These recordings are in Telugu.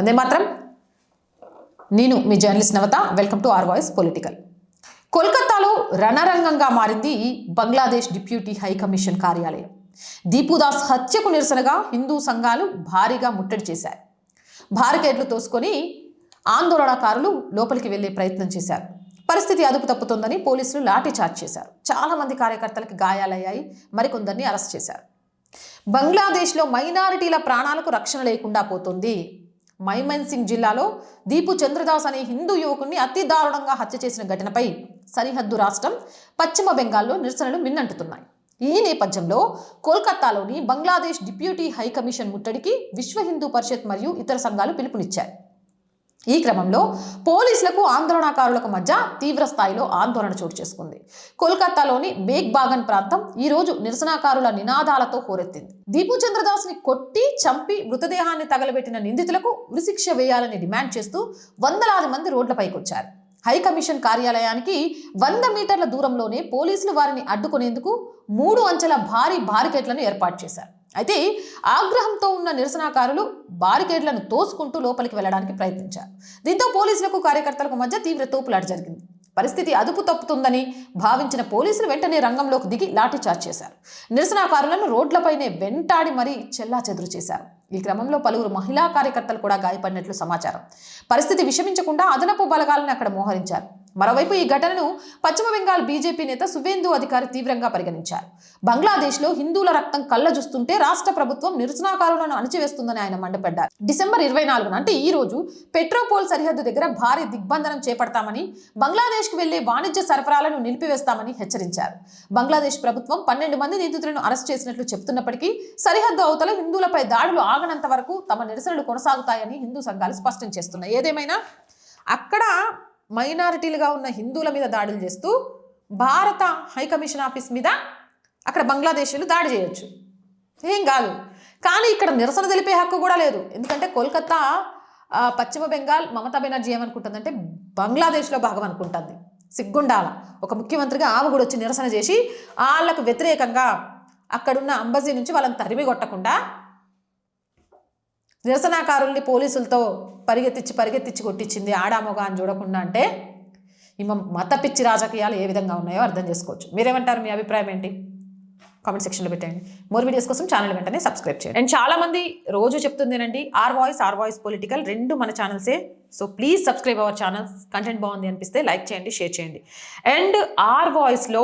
వందే మాత్రం. నేను మీ journalist Navata. Welcome to R voice political. కోల్కతాలో రణరంగంగా మారింది బంగ్లాదేశ్ డిప్యూటీ హై కమిషన్ కార్యాలయం. దీపుదాస్ హత్యకు నిరసనగా హిందూ సంఘాలు భారీగా ముట్టడి చేశారు బారికేడ్లు తోసుకొని ఆందోళనకారులు లోపలికి వెళ్ళే ప్రయత్నం చేశారు. పరిస్థితి అదుపు తప్పుతోందని పోలీసులు లాఠీ చార్జ్ చేశారు. చాలామంది కార్యకర్తలకు గాయాలయ్యాయి. మరికొందరిని అరెస్ట్ చేశారు. బంగ్లాదేశ్లో మైనారిటీల ప్రాణాలకు రక్షణ లేకుండా పోతుంది. మైమన్ సింగ్ జిల్లాలో దీపు చంద్రదాస్ అనే హిందూ యువకుడిని అతి దారుణంగా హత్య చేసిన ఘటనపై సరిహద్దు రాష్ట్రం పశ్చిమ బెంగాల్లో నిరసనలు మిన్నంటుతున్నాయి. ఈ నేపథ్యంలో కోల్కతాలోని బంగ్లాదేశ్ డిప్యూటీ హై కమిషన్ ముట్టడికి విశ్వ హిందూ పరిషత్ మరియు ఇతర సంఘాలు పిలుపునిచ్చాయి. ఈ క్రమంలో పోలీసులకు ఆందోళనకారులకు మధ్య తీవ్ర స్థాయిలో ఆందోళన చోటు చేసుకుంది. కోల్కతాలోని బేగ్ బాగన్ ప్రాంతం ఈ రోజు నిరసనకారుల నినాదాలతో హోరెత్తింది. దీపు చంద్రదాస్ని కొట్టి చంపి మృతదేహాన్ని తగలబెట్టిన నిందితులకు ఉరిశిక్ష వేయాలని డిమాండ్ చేస్తూ వందలాది మంది రోడ్లపైకి వచ్చారు హై కమిషన్ కార్యాలయానికి వంద మీటర్ల దూరంలోనే పోలీసులు వారిని అడ్డుకునేందుకు మూడు అంచెల భారీ బారికేట్లను ఏర్పాటు చేశారు. అయితే ఆగ్రహంతో ఉన్న నిరసనకారులు బారికేడ్లను తోసుకుంటూ లోపలికి వెళ్ళడానికి ప్రయత్నించారు. దీంతో పోలీసులకు కార్యకర్తలకు మధ్య తీవ్ర తోపులాట జరిగింది. పరిస్థితి అదుపు తప్పుతుందని భావించిన పోలీసులు వెంటనే రంగంలోకి దిగి లాఠీచార్జ్ చేశారు. నిరసనకారులను రోడ్లపైనే వెంటాడి మరీ చెల్లా చేశారు. ఈ క్రమంలో పలువురు మహిళా కార్యకర్తలు కూడా గాయపడినట్లు సమాచారం. పరిస్థితి విషమించకుండా అదనపు బలగాలను అక్కడ మోహరించారు. మరోవైపు ఈ ఘటనను పశ్చిమ బెంగాల్ బీజేపీ నేత సువేందు అధికారి తీవ్రంగా పరిగణించారు. బంగ్లాదేశ్లో హిందువుల రక్తం కళ్ళ చూస్తుంటే రాష్ట్ర ప్రభుత్వం నిరసనకారులను అణచివేస్తుందని ఆయన మండిపడ్డారు. డిసెంబర్ ఇరవై నాలుగున అంటే ఈ రోజు పెట్రోపోల్ సరిహద్దు దగ్గర భారీ దిగ్బంధనం చేపడతామని బంగ్లాదేశ్కు వెళ్ళే వాణిజ్య సరఫరాలను నిలిపివేస్తామని హెచ్చరించారు. బంగ్లాదేశ్ ప్రభుత్వం పన్నెండు మంది నిందితులను అరెస్ట్ చేసినట్లు చెబుతున్నప్పటికీ సరిహద్దు అవతల హిందువులపై దాడులు ఆగనంత వరకు తమ నిరసనలు కొనసాగుతాయని హిందూ సంఘాలు స్పష్టం చేస్తున్నాయి. ఏదేమైనా? అక్కడ మైనారిటీలుగా ఉన్న హిందువుల మీద దాడులు చేస్తూ భారత హైకమిషన్ ఆఫీస్ మీద అక్కడ బంగ్లాదేశీలు దాడి చేయొచ్చు. ఏం కాదు. కానీ ఇక్కడ నిరసన తెలిపే హక్కు కూడా లేదు. ఎందుకంటే కోల్కతా పశ్చిమ బెంగాల్ మమతా బెనర్జీ ఏమనుకుంటుందంటే బంగ్లాదేశ్లో భాగం అనుకుంటుంది. సిగ్గుండాల. ఒక ముఖ్యమంత్రిగా ఆమె కూడా వచ్చి నిరసన చేసి వాళ్ళకు వ్యతిరేకంగా అక్కడున్న అంబజీ నుంచి వాళ్ళని తరిమి కొట్టకుండా నిరసనకారుల్ని పోలీసులతో పరిగెత్తించి పరిగెత్తించి కొట్టించింది ఆడామొగా అని చూడకుండా అంటే ఈమె మత పిచ్చి రాజకీయాలు ఏ విధంగా ఉన్నాయో అర్థం చేసుకోవచ్చు. మీరేమంటారు? మీ అభిప్రాయం ఏంటి? కామెంట్ సెక్షన్లో పెట్టండి మోర్ వీడియోస్ కోసం ఛానల్ వెంటనే సబ్స్క్రైబ్ చేయండి. అండ్ చాలామంది రోజు చెప్తుందేనండి R voice R voice political రెండు మన ఛానల్సే. So please subscribe our channels content బాగుంది అనిపిస్తే లైక్ చేయండి షేర్ చేయండి. అండ్ ఆర్ వాయిస్లో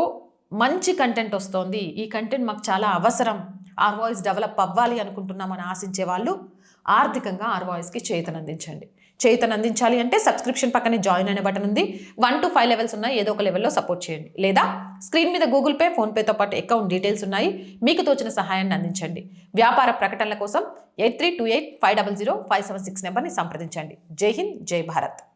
మంచి కంటెంట్ వస్తోంది. ఈ కంటెంట్ మాకు చాలా అవసరం. ఆర్ వాయిస్ డెవలప్ అవ్వాలి అనుకుంటున్నామని ఆశించే వాళ్ళు ఆర్థికంగా ఆర్ వాయిస్కి చేతనందించండి. చేతనందించాలి అంటే సబ్స్క్రిప్షన్ పక్కనే జాయిన్ అనే బటన్ ఉంది. వన్ టు ఫైవ్ లెవెల్స్ ఉన్నాయి. ఏదో ఒక లెవెల్లో సపోర్ట్ చేయండి. లేదా స్క్రీన్ మీద గూగుల్ పే ఫోన్పేతో పాటు అకౌంట్ డీటెయిల్స్ ఉన్నాయి. మీకు తోచిన సహాయాన్ని అందించండి. వ్యాపార ప్రకటనల కోసం eight three two eight five double zero five seven six నెంబర్ని సంప్రదించండి. జై హింద్ జై భారత్.